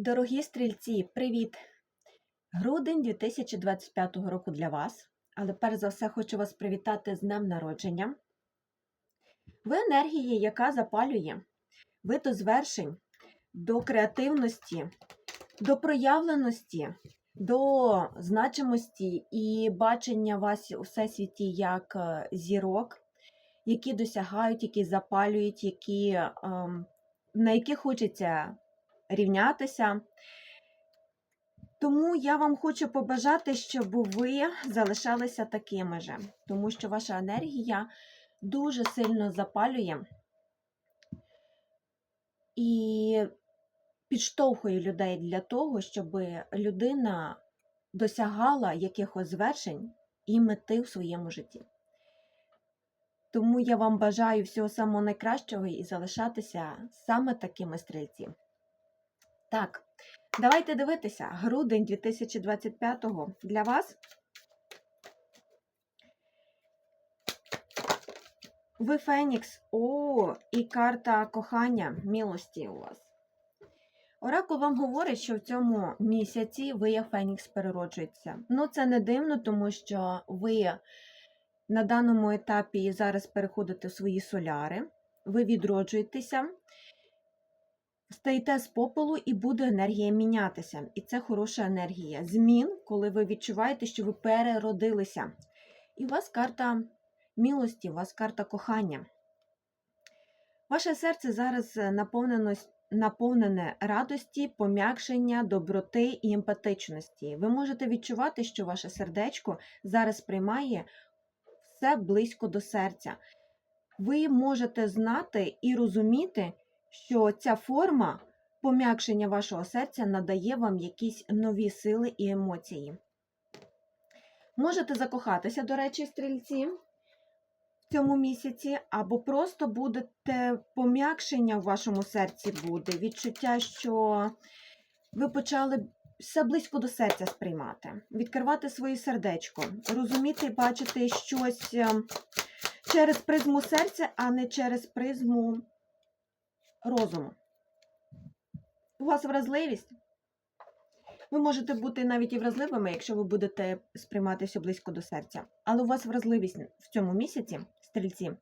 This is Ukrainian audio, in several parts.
Дорогі стрільці, привіт! Грудень 2025 року для вас. Але перш за все хочу вас привітати з днем народження. Ви енергії, яка запалює, ви до звершень, до креативності, до проявленості, до значимості і бачення вас у всесвіті як е, зірок, які досягають, які запалюють, які, ем, на які хочеться рівнятися. Тому я вам хочу побажати, щоб ви залишалися такими же, тому що ваша енергія дуже сильно запалює і підштовхує людей для того, щоб людина досягала якихось звершень і мети в своєму житті. Тому я вам бажаю всього самого найкращого і залишатися саме такими стрільці. Так, давайте дивитися. Грудень 2025-го для вас. Ви Фенікс. О, і карта кохання, милості у вас. Оракул вам говорить, що в цьому місяці ви як Фенікс перероджуєтеся. Ну, це не дивно, тому що ви на даному етапі зараз переходите в свої соляри, ви відроджуєтеся стаєте з попелу і буде енергія мінятися. І це хороша енергія. Змін, коли ви відчуваєте, що ви переродилися. І у вас карта милості, у вас карта кохання. Ваше серце зараз наповнено, наповнене радості, пом'якшення, доброти і емпатичності. Ви можете відчувати, що ваше сердечко зараз приймає все близько до серця. Ви можете знати і розуміти, що ця форма пом'якшення вашого серця надає вам якісь нові сили і емоції. Можете закохатися, до речі, стрільці в цьому місяці, або просто будете пом'якшення в вашому серці буде, відчуття, що ви почали все близько до серця сприймати, відкривати своє сердечко, розуміти і бачити щось ем, через призму серця, а не через призму розуму. У вас вразливість. Ви можете бути навіть і вразливими, якщо ви будете сприймати все близько до серця. Але у вас вразливість в цьому місяці, стрільці.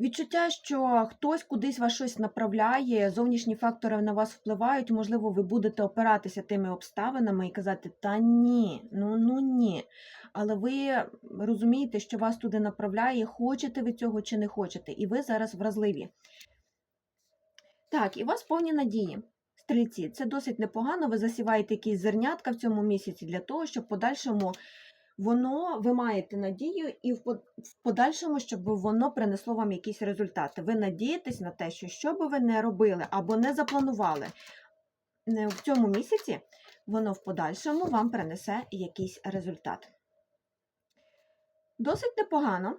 Відчуття, що хтось кудись вас щось направляє, зовнішні фактори на вас впливають, можливо, ви будете опиратися тими обставинами і казати, та ні, ну ну ні. Але ви розумієте, що вас туди направляє, хочете ви цього чи не хочете, і ви зараз вразливі. Так, і у вас повні надії. Стрільці, це досить непогано. Ви засіваєте якісь зернятка в цьому місяці для того, щоб в подальшому воно ви маєте надію, і в подальшому, щоб воно принесло вам якісь результати. Ви надієтесь на те, що що би ви не робили або не запланували в цьому місяці, воно в подальшому вам принесе якийсь результат. Досить непогано,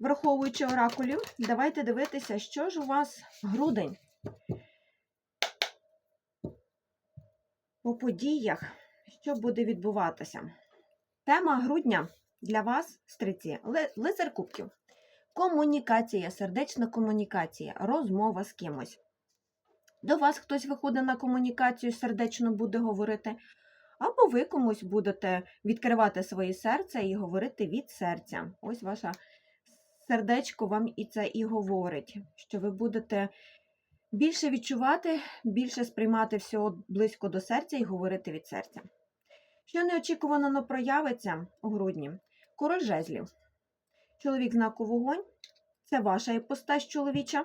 враховуючи оракулів, давайте дивитися, що ж у вас грудень. По подіях, що буде відбуватися. Тема грудня для вас, стриці, лицар кубків. Комунікація, сердечна комунікація, розмова з кимось. До вас хтось виходить на комунікацію, сердечно буде говорити, або ви комусь будете відкривати своє серце і говорити від серця. Ось ваше сердечко вам і це і говорить, що ви будете більше відчувати, більше сприймати всього близько до серця і говорити від серця. Що неочікувано не проявиться у грудні? Король жезлів. Чоловік знаку вогонь це ваша іпостась чоловіча.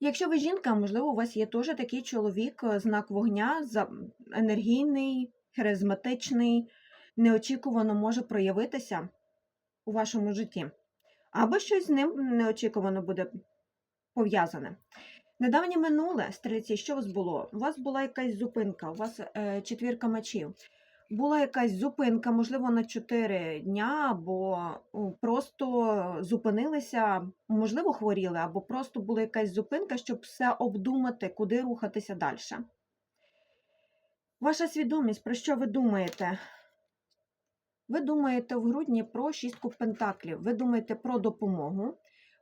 Якщо ви жінка, можливо, у вас є теж такий чоловік, знак вогня, енергійний, харизматичний, неочікувано може проявитися у вашому житті. Або щось з ним неочікувано буде пов'язане. Недавнє минуле, стрільці, що у вас було? У вас була якась зупинка, у вас е, четвірка мечів. Була якась зупинка, можливо, на 4 дня, або просто зупинилися, можливо, хворіли, або просто була якась зупинка, щоб все обдумати, куди рухатися далі. Ваша свідомість, про що ви думаєте? Ви думаєте в грудні про шістку пентаклів, ви думаєте про допомогу,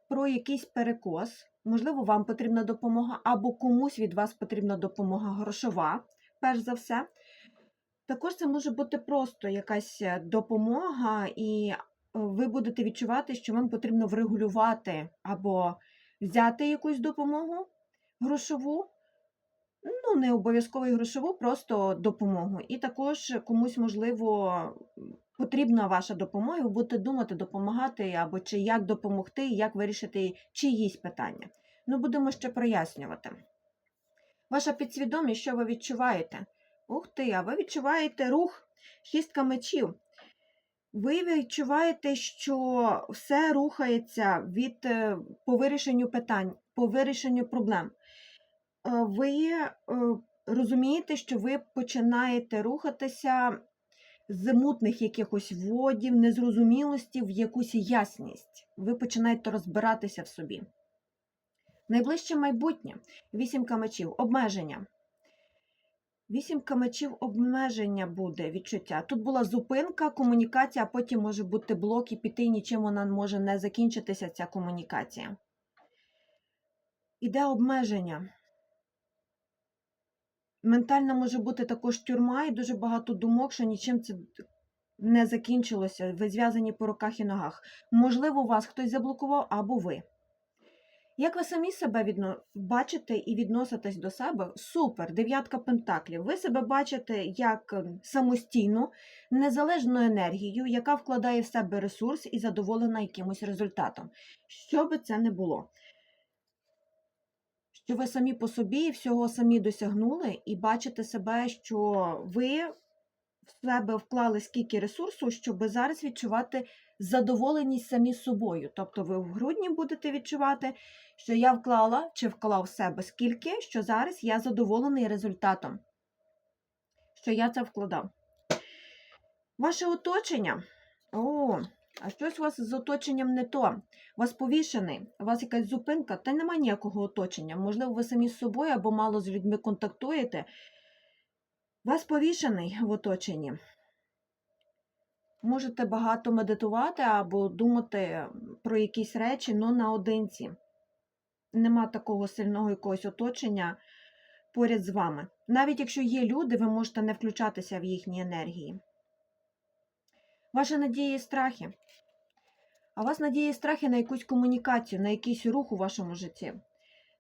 про якийсь перекос, Можливо, вам потрібна допомога, або комусь від вас потрібна допомога грошова, перш за все. Також це може бути просто якась е, допомога, і е, ви будете відчувати, що вам потрібно врегулювати або взяти якусь допомогу грошову, ну, не обов'язково і грошову, просто допомогу. І також комусь, можливо, потрібна ваша допомога, будете думати, допомагати або чи як допомогти, як вирішити чиїсь питання. Ну, будемо ще прояснювати. Ваша підсвідомість, що ви відчуваєте? Ух ти, а ви відчуваєте рух, шістка мечів. Ви відчуваєте, що все рухається від е, по вирішенню питань, по вирішенню проблем. Е, Ви е, розумієте, що ви починаєте рухатися з мутних якихось водів, незрозумілості в якусь ясність. Ви починаєте розбиратися в собі. Найближче майбутнє вісімка мечів, обмеження. Вісімка мечів обмеження буде відчуття. Тут була зупинка, комунікація, а потім може бути блок і піти, і нічим вона може не закінчитися, ця комунікація. Іде обмеження. Ментальна може бути також тюрма і дуже багато думок, що нічим це не закінчилося. Ви зв'язані по руках і ногах. Можливо, вас хтось заблокував або ви. Як ви самі себе відно... бачите і відноситесь до себе? Супер, дев'ятка пентаклів. Ви себе бачите як ем, самостійну, незалежну енергію, яка вкладає в себе ресурс і задоволена якимось результатом. Що би це не було? Що ви самі по собі всього самі досягнули, і бачите себе, що ви в себе вклали скільки ресурсу, щоб зараз відчувати задоволеність самі собою. Тобто ви в грудні будете відчувати, що я вклала чи вклав в себе скільки, що зараз я задоволений результатом, що я це вкладав. Ваше оточення. О, а щось у вас з оточенням не то. У вас повішений, у вас якась зупинка, та немає ніякого оточення. Можливо, ви самі з собою або мало з людьми контактуєте. У вас повішений в оточенні. Можете багато медитувати або думати про якісь речі, але наодинці. Нема такого сильного якогось оточення поряд з вами. Навіть якщо є люди, ви можете не включатися в їхні енергії. Ваші надії і страхи. А у вас надії і страхи на якусь комунікацію, на якийсь рух у вашому житті.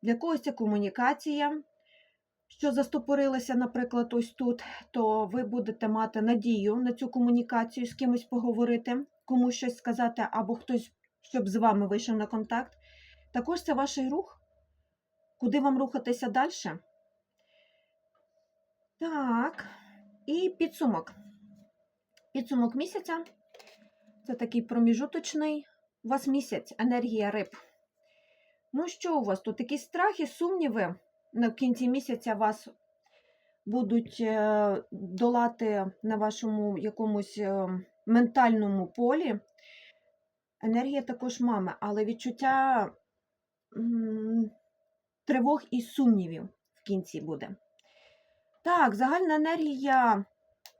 Для когось це комунікація, що застопорилася, наприклад, ось тут, то ви будете мати надію на цю комунікацію, з кимось поговорити, комусь щось сказати, або хтось, щоб з вами вийшов на контакт. Також це ваш рух. Куди вам рухатися далі? Так, і підсумок. Підсумок місяця. Це такий проміжуточний. У вас місяць, енергія риб. Ну, що у вас тут? Якісь страхи, сумніви? На кінці місяця вас будуть е, долати на вашому якомусь е, ментальному полі. Енергія також мами, але відчуття тривог і сумнівів в кінці буде. Так, загальна енергія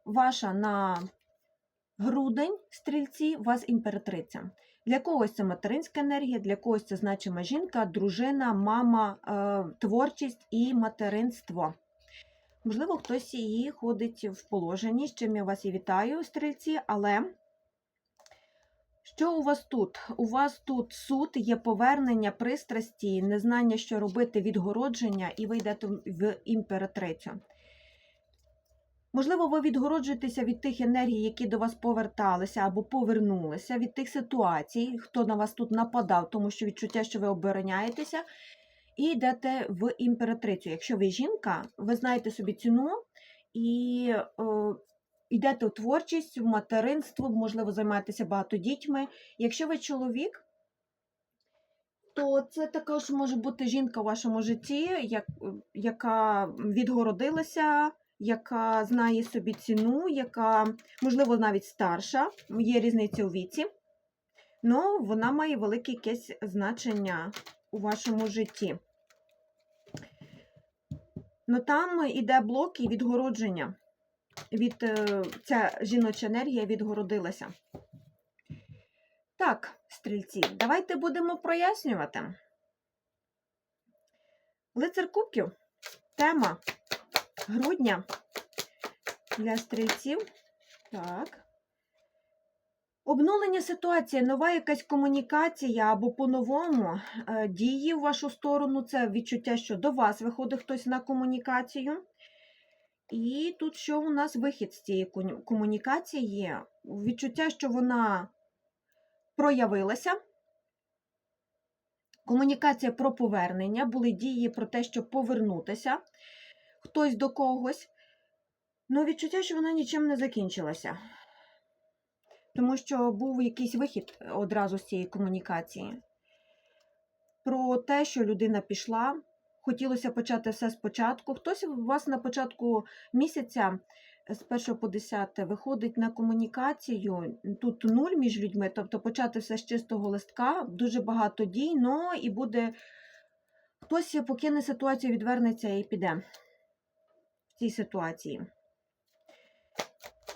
ваша на грудень, стрільці, у вас імператриця. Для когось це материнська енергія, для когось це значима жінка, дружина, мама, е, творчість і материнство. Можливо, хтось її ходить в положенні, з чим я вас і вітаю, стрільці, але що у вас тут? У вас тут суд, є повернення пристрасті, незнання, що робити, відгородження, і ви йдете в імператрицю. Можливо, ви відгороджуєтеся від тих енергій, які до вас поверталися або повернулися, від тих ситуацій, хто на вас тут нападав, тому що відчуття, що ви обороняєтеся, і йдете в імператрицю. Якщо ви жінка, ви знаєте собі ціну і е, йдете в творчість, в материнство, можливо, займаєтеся багато дітьми. Якщо ви чоловік, то це також може бути жінка в вашому житті, як, яка відгородилася яка знає собі ціну, яка, можливо, навіть старша, є різниця у віці, але вона має велике якесь значення у вашому житті. Ну там іде блок і відгородження. Від, е, Ця жіноча енергія відгородилася. Так, стрільці, давайте будемо прояснювати. Лицар Кубків. Тема грудня для стрільців. Так. Обнулення ситуації, нова якась комунікація або по-новому е, дії в вашу сторону. Це відчуття, що до вас виходить хтось на комунікацію. І тут що у нас вихід з цієї комунікації? Відчуття, що вона проявилася. Комунікація про повернення, були дії про те, щоб повернутися хтось до когось. Ну, відчуття, що вона нічим не закінчилася. Тому що був якийсь вихід одразу з цієї комунікації. Про те, що людина пішла, хотілося почати все спочатку. Хтось у вас на початку місяця з 1 по 10 виходить на комунікацію. Тут нуль між людьми, тобто почати все з чистого листка, дуже багато дій, ну і буде хтось покине ситуацію, відвернеться і піде цій ситуації.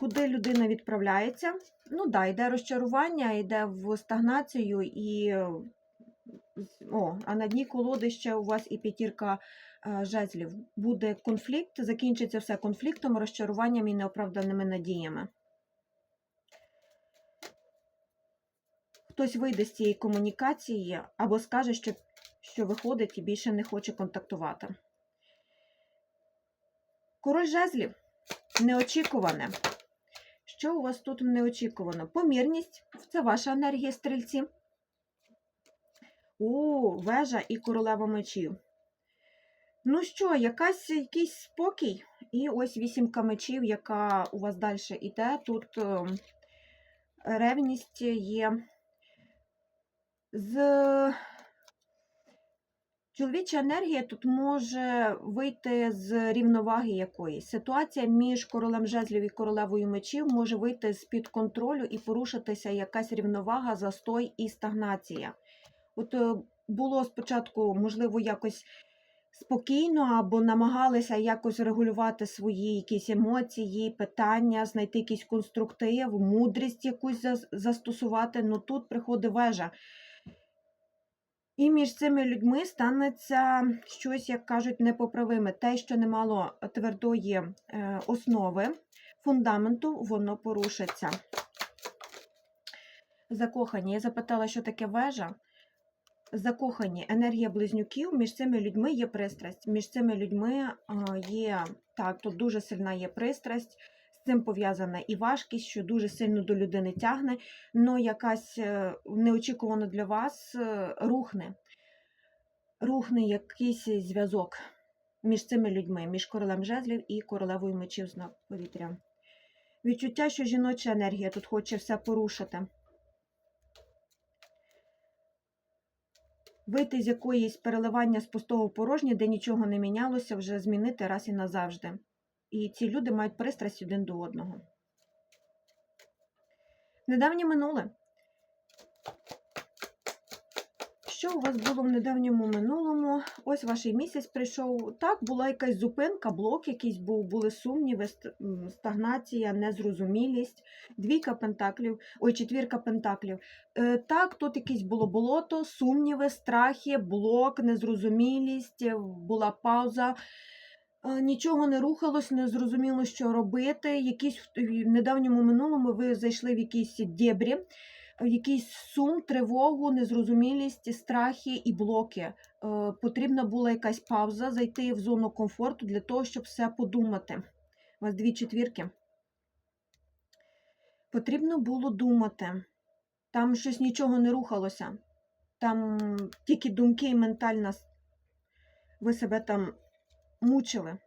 Куди людина відправляється? Ну да, йде розчарування, йде в стагнацію і. О, а на дні колоди ще у вас і п'ятірка е, жезлів. Буде конфлікт, закінчиться все конфліктом, розчаруванням і неоправданими надіями. Хтось вийде з цієї комунікації або скаже, що, що виходить і більше не хоче контактувати. Король жезлів неочікуване. Що у вас тут неочікувано? Помірність це ваша енергія стрільці. О, вежа і королева мечів. Ну що, якась, якийсь спокій. І ось вісімка мечів, яка у вас далі йде. Тут е, ревність є з чоловіча енергія тут може вийти з рівноваги якоїсь. Ситуація між королем жезлів і королевою мечів може вийти з-під контролю і порушитися якась рівновага, застой і стагнація. От е, було спочатку, можливо, якось спокійно або намагалися якось регулювати свої якісь емоції, питання, знайти якийсь конструктив, мудрість якусь застосувати. Ну тут приходить вежа. І між цими людьми станеться щось, як кажуть, непоправиме. Те, що не мало твердої е, основи, фундаменту, воно порушиться. Закохані. Я запитала, що таке вежа. Закохані, енергія близнюків, між цими людьми є пристрасть. Між цими людьми є, так, тут дуже сильна є пристрасть, з цим пов'язана і важкість, що дуже сильно до людини тягне, але якась е, неочікувано для вас е, рухне. Рухне якийсь зв'язок між цими людьми, між королем жезлів і королевою мечів знак повітря. Відчуття, що жіноча енергія тут хоче все порушити. Вийти з якоїсь переливання з пустого в порожнє, де нічого не мінялося, вже змінити раз і назавжди. І ці люди мають пристрасть один до одного. Недавнє минуле. Що у вас було в недавньому минулому? Ось ваш місяць прийшов. Так, була якась зупинка, блок якийсь був, були сумніви, стагнація, незрозумілість, двійка пентаклів, ой, четвірка пентаклів. Е, Так, тут якесь було болото, сумніви, страхи, блок, незрозумілість, була пауза. Нічого не рухалось, не зрозуміло, що робити. Якісь в недавньому минулому ви зайшли в якісь дєбрі, в якийсь сум, тривогу, незрозумілість, страхи і блоки. Е, Потрібна була якась пауза, зайти в зону комфорту для того, щоб все подумати. У вас дві четвірки. Потрібно було думати. Там щось нічого не рухалося. Там тільки думки і ментальна. Ви себе там мучили.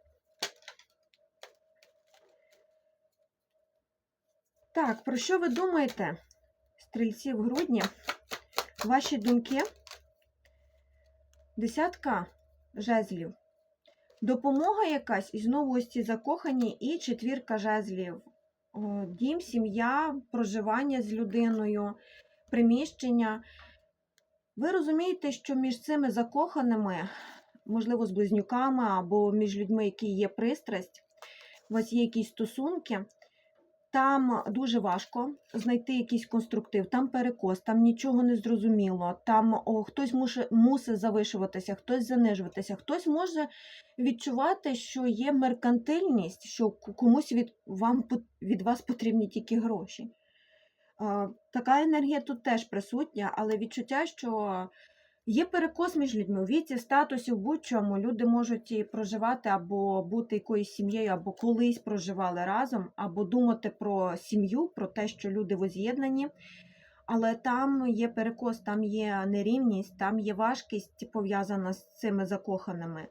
Так, про що ви думаєте, стрільці в грудні? Ваші думки? Десятка жезлів. Допомога якась, і знову ось ці закохані, і четвірка жезлів. Дім, сім'я, проживання з людиною, приміщення. Ви розумієте, що між цими закоханими, можливо, з близнюками або між людьми, які є пристрасть, у вас є якісь стосунки. Там дуже важко знайти якийсь конструктив, там перекос, там нічого не зрозуміло, там о, хтось мусить завишуватися, хтось занижуватися, хтось може відчувати, що є меркантильність, що комусь від, вам, від вас потрібні тільки гроші. Така енергія тут теж присутня, але відчуття, що є перекос між людьми у віці, статусі, в будь-чому. Люди можуть і проживати або бути якоюсь сім'єю, або колись проживали разом, або думати про сім'ю, про те, що люди воз'єднані. Але там є перекос, там є нерівність, там є важкість пов'язана з цими закоханими.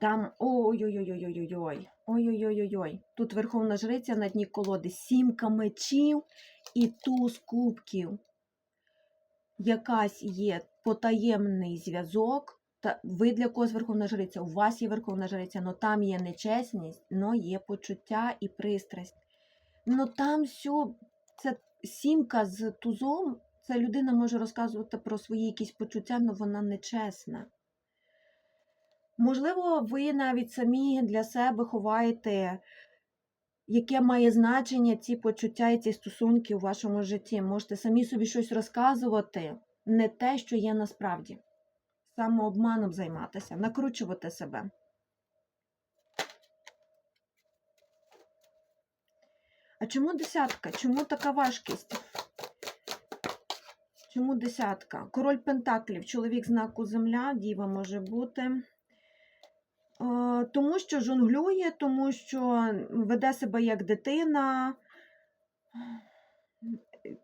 Там ой-ой-ой-ой-ой-ой. Ой-ой-ой-ой. Тут Верховна Жриця на дні колоди, сімка мечів і туз кубків. Якась є потаємний зв'язок. Та ви для когось Верховна Жриця, у вас є Верховна Жриця, але там є нечесність, але є почуття і пристрасть. Ну там все, це сімка з тузом, це людина може розказувати про свої якісь почуття, але вона нечесна. Можливо, ви навіть самі для себе ховаєте, яке має значення ці почуття і ці стосунки у вашому житті. Можете самі собі щось розказувати, не те, що є насправді. Самообманом займатися, накручувати себе. А чому десятка? Чому така важкість? Чому десятка? Король Пентаклів, чоловік знаку Земля, діва може бути. Тому що жонглює, тому що веде себе як дитина,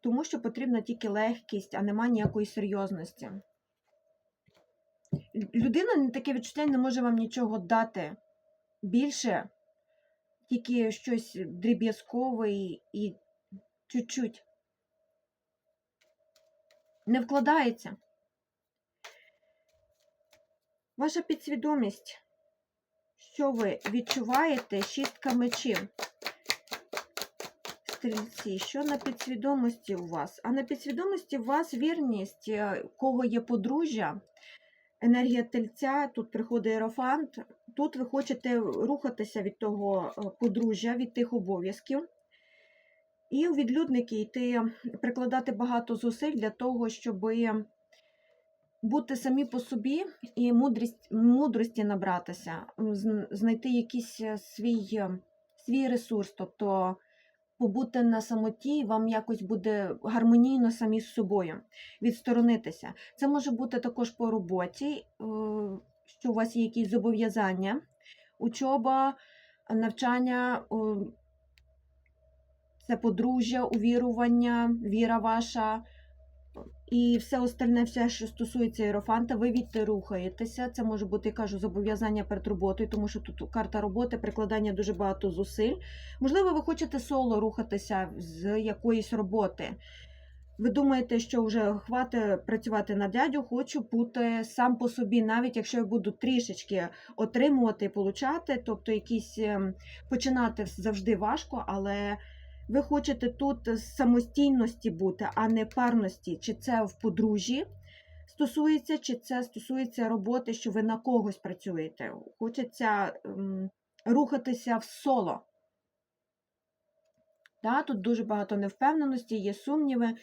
тому що потрібна тільки легкість, а нема ніякої серйозності. Людина таке відчуття не може вам нічого дати більше, тільки щось дріб'язкове і чуть-чуть. Не вкладається. Ваша підсвідомість, що ви відчуваєте шістка мечів. Стрільці, що на підсвідомості у вас? А на підсвідомості у вас вірність, е, кого є подружжя, енергія тельця, тут приходить ерофант. Тут ви хочете рухатися від того е, подружжя, від тих обов'язків. І у відлюдники йти, прикладати багато зусиль для того, щоб бути самі по собі і мудрість, мудрості набратися, знайти якийсь е, свій, е, свій ресурс, тобто побути на самоті, вам якось буде гармонійно самі з собою, відсторонитися. Це може бути також по роботі, е, що у вас є якісь зобов'язання, учоба, навчання. це подружжя, увірування, віра ваша і все остальне, все, що стосується іерофанта, ви відти рухаєтеся. Це може бути, я кажу, зобов'язання перед роботою, тому що тут карта роботи, прикладання дуже багато зусиль. Можливо, ви хочете соло рухатися з якоїсь роботи. Ви думаєте, що вже хватить працювати на дядю, хочу бути сам по собі, навіть якщо я буду трішечки отримувати получати, тобто якісь ем, починати завжди важко, але ви хочете тут самостійності бути, а не парності, чи це в подружжі стосується, чи це стосується роботи, що ви на когось працюєте. Хочеться ем, рухатися в соло. Да, тут дуже багато невпевненості, є сумніви,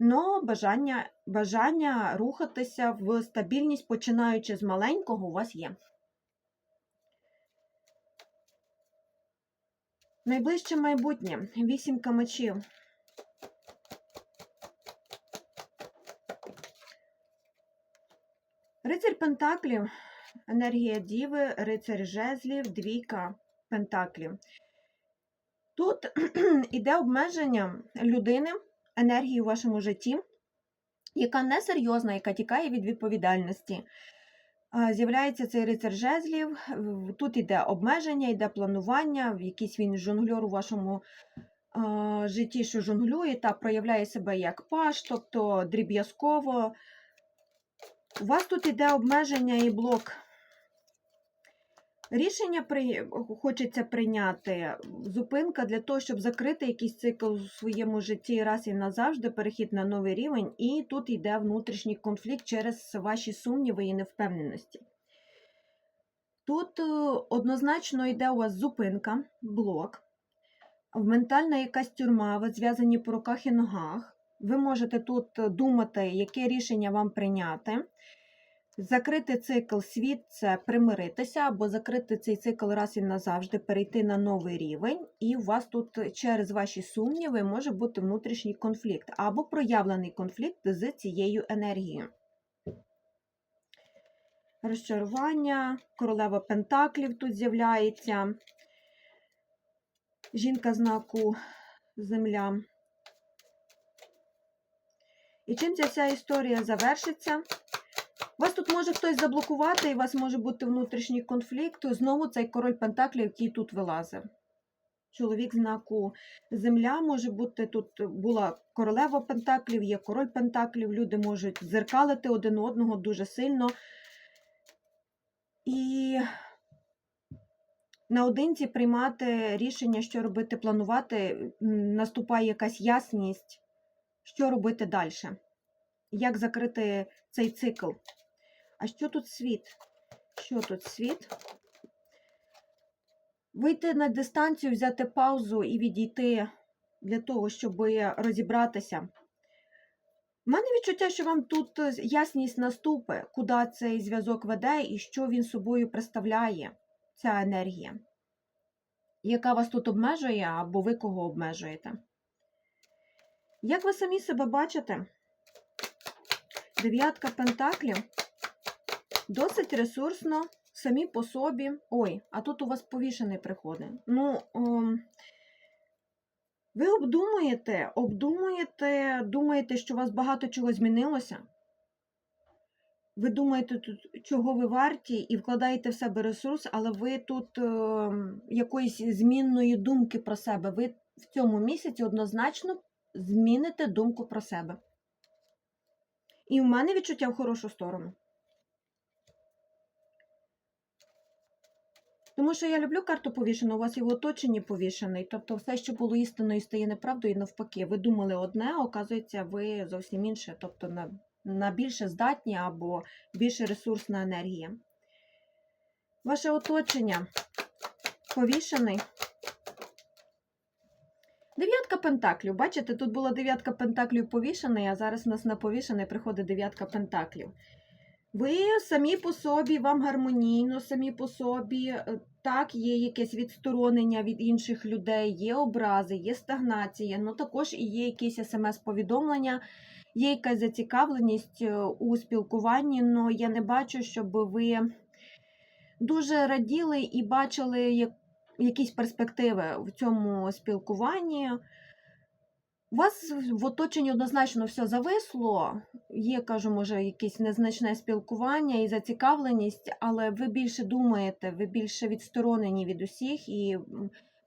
але бажання, бажання рухатися в стабільність, починаючи з маленького, у вас є. Найближче майбутнє. Вісімка мечів. Рицарь Пентаклів, енергія Діви, рицарь жезлів, двійка Пентаклів. Тут іде обмеження людини, енергії у вашому житті, яка несерйозна, яка тікає від відповідальності. З'являється цей рицар жезлів. Тут іде обмеження, йде планування, якийсь він жонгльор у вашому житті, що жонглює та проявляє себе як паш, тобто дріб'язково. У вас тут іде обмеження і блок. Рішення при... хочеться прийняти, зупинка для того, щоб закрити якийсь цикл у своєму житті раз і назавжди, перехід на новий рівень, і тут йде внутрішній конфлікт через ваші сумніви і невпевненості. Тут е, однозначно йде у вас зупинка, блок. ментальна якась тюрма, ви зв'язані по руках і ногах. Ви можете тут думати, яке рішення вам прийняти. Закрити цикл світ це примиритися, або закрити цей цикл раз і назавжди, перейти на новий рівень, і у вас тут через ваші сумніви може бути внутрішній конфлікт, або проявлений конфлікт з цією енергією. Розчарування, королева Пентаклів тут з'являється. Жінка знаку Земля. І чим ця вся історія завершиться? Вас тут може хтось заблокувати, і у вас може бути внутрішній конфлікт. Знову цей король Пентаклів, який тут вилазив. Чоловік знаку Земля може бути тут була королева Пентаклів, є король Пентаклів. Люди можуть дзеркалити один одного дуже сильно. І наодинці приймати рішення, що робити, планувати, наступає якась ясність, що робити далі, як закрити цей цикл. А що тут світ? Що тут світ? Вийти на дистанцію, взяти паузу і відійти для того, щоб розібратися. У мене відчуття, що вам тут ясність наступи, куди цей зв'язок веде і що він собою представляє, ця енергія, яка вас тут обмежує, або ви кого обмежуєте. Як ви самі себе бачите? Дев'ятка пентаклів досить ресурсно, самі по собі. Ой, а тут у вас повішений приходить. Ну, ем, ви обдумуєте, обдумуєте, думаєте, що у вас багато чого змінилося. Ви думаєте, тут, чого ви варті, і вкладаєте в себе ресурс, але ви тут е, якоїсь змінної думки про себе. Ви в цьому місяці однозначно зміните думку про себе. І в мене відчуття в хорошу сторону. Тому що я люблю карту повішену, у вас є в повішений. Тобто все, що було істиною, стає неправдою, і навпаки. Ви думали одне, оказується, ви зовсім інше, тобто на, на більше здатні або більше ресурсна енергія. Ваше оточення повішений. Дев'ятка пентаклів. Бачите, тут була дев'ятка пентаклів повішений, а зараз у нас на повішений приходить дев'ятка пентаклів. Ви самі по собі, вам гармонійно, самі по собі, е, так, є якесь відсторонення від інших людей, є образи, є стагнація, ну також і є якісь смс-повідомлення, є якась зацікавленість е, у спілкуванні, але я не бачу, щоб ви дуже раділи і бачили якісь перспективи в цьому спілкуванні. У вас в оточенні однозначно все зависло. Є, кажу, може, якесь незначне спілкування і зацікавленість, але ви більше думаєте, ви більше відсторонені від усіх і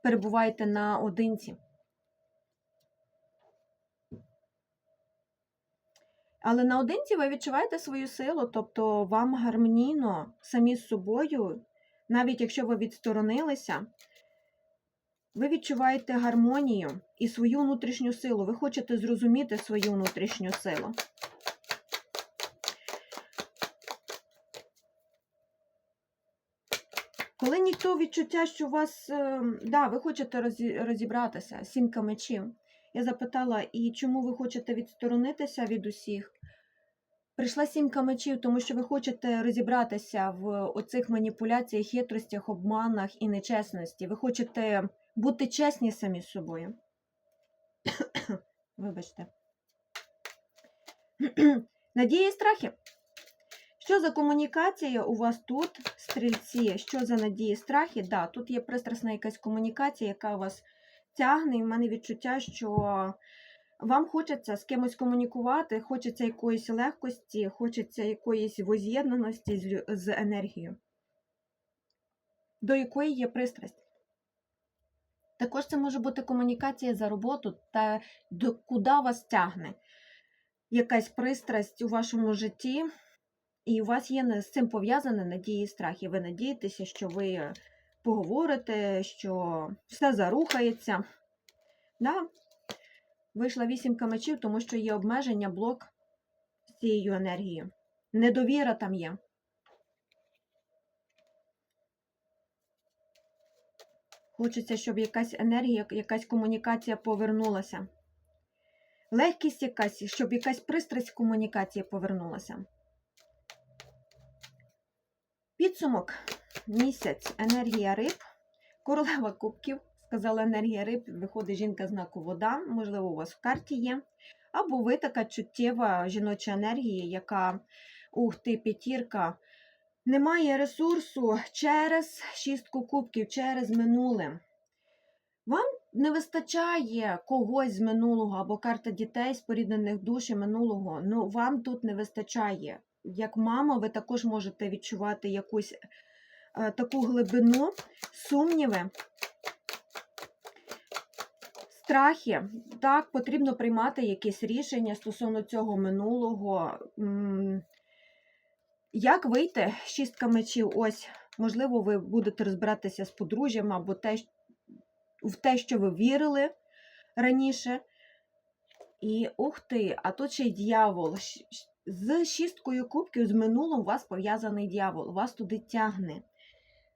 перебуваєте наодинці. Але наодинці ви відчуваєте свою силу, тобто вам гармонійно самі з собою, навіть якщо ви відсторонилися, ви відчуваєте гармонію і свою внутрішню силу. Ви хочете зрозуміти свою внутрішню силу. Коли ніхто відчуття, що у вас, е, да, ви хочете розі- розібратися, сімка мечів. Я запитала, і чому ви хочете відсторонитися від усіх? Прийшла сімка мечів, тому що ви хочете розібратися в оцих маніпуляціях, хитростях, обманах і нечесності. Ви хочете бути чесні самі з собою. Вибачте. Надії і страхи. Що за комунікація у вас тут, стрільці? Що за надії і страхи? Да, тут є пристрасна якась комунікація, яка вас тягне, і в мене відчуття, що вам хочеться з кимось комунікувати, хочеться якоїсь легкості, хочеться якоїсь воз'єднаності з, з енергією, до якої є пристрасть. Також це може бути комунікація за роботу та до куди вас тягне якась пристрасть у вашому житті, і у вас є з цим пов'язане надії і страхи. Ви надієтеся, що ви поговорите, що все зарухається. Да? Вийшла вісімка мечів, тому що є обмеження, блок з цією енергією. Недовіра там є. Хочеться, щоб якась енергія, якась комунікація повернулася. Легкість якась, щоб якась пристрасть комунікації повернулася. Підсумок. Місяць. Енергія риб. Королева кубків. Сказала енергія риб. Виходить жінка знаку вода. Можливо, у вас в карті є. Або ви така чуттєва жіноча енергія, яка, ух ти, п'ятірка, немає ресурсу через шістку кубків, через минуле. Вам не вистачає когось з минулого або карта дітей, споріднених душі минулого. Ну, вам тут не вистачає. Як мама, ви також можете відчувати якусь е, таку глибину, сумніви, страхи. Так, потрібно приймати якісь рішення стосовно цього минулого. М, Як вийти шістка мечів? Ось, можливо, ви будете розбиратися з подружжям або те, в те, що ви вірили раніше. І ух ти, а тут ще й дьявол. З шісткою кубків з минулим у вас пов'язаний дьявол, вас туди тягне.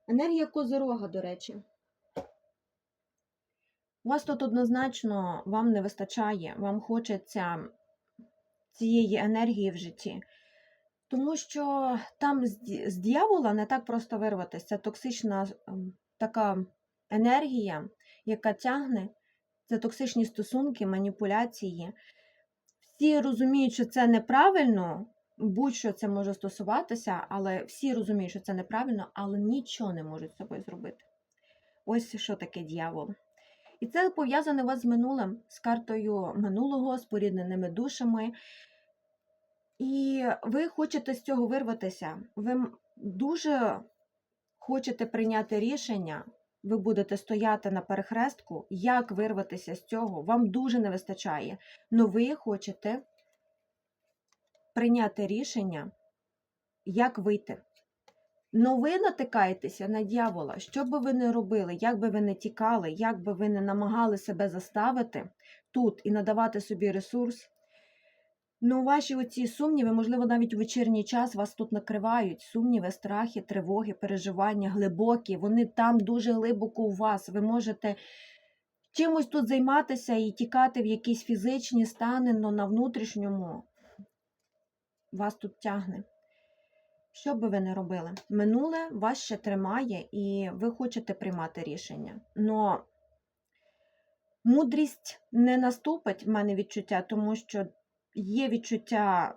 Енергія козирога, до речі. У вас тут однозначно вам не вистачає, вам хочеться цієї енергії в житті. Тому що там з, дьявола не так просто вирватися. Це токсична ем, така енергія, яка тягне. Це токсичні стосунки, маніпуляції. Всі розуміють, що це неправильно, будь-що це може стосуватися, але всі розуміють, що це неправильно, але нічого не можуть з собою зробити. Ось що таке дьявол. І це пов'язане вас з минулим, з картою минулого, з порідненими душами. І ви хочете з цього вирватися. Ви дуже хочете прийняти рішення, ви будете стояти на перехрестку, як вирватися з цього, вам дуже не вистачає. Но ви хочете прийняти рішення, як вийти. Но ви натикаєтеся на дьявола, що би ви не робили, як би ви не тікали, як би ви не намагали себе заставити тут і надавати собі ресурс. Ну, ваші оці сумніви, можливо, навіть у вечірній час вас тут накривають. Сумніви, страхи, тривоги, переживання глибокі. Вони там дуже глибоко у вас. Ви можете чимось тут займатися і тікати в якісь фізичні стани, але на внутрішньому вас тут тягне. Що би ви не робили? Минуле вас ще тримає, і ви хочете приймати рішення. Но мудрість не наступить в мене відчуття, тому що є відчуття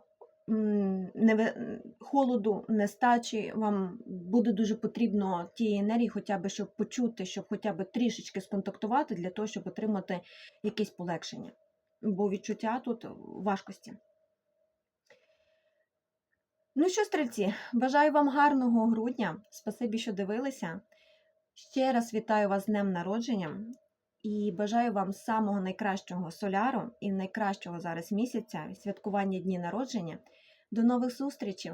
холоду, нестачі. Вам буде дуже потрібно тієї енергії, хоча б щоб почути, щоб хоча б трішечки сконтактувати для того, щоб отримати якесь полегшення. Бо відчуття тут важкості. Ну що, стрільці, бажаю вам гарного грудня. Спасибі, що дивилися. Ще раз вітаю вас з днем народження і бажаю вам самого найкращого соляру і найкращого зараз місяця святкування дні народження. До нових зустрічей!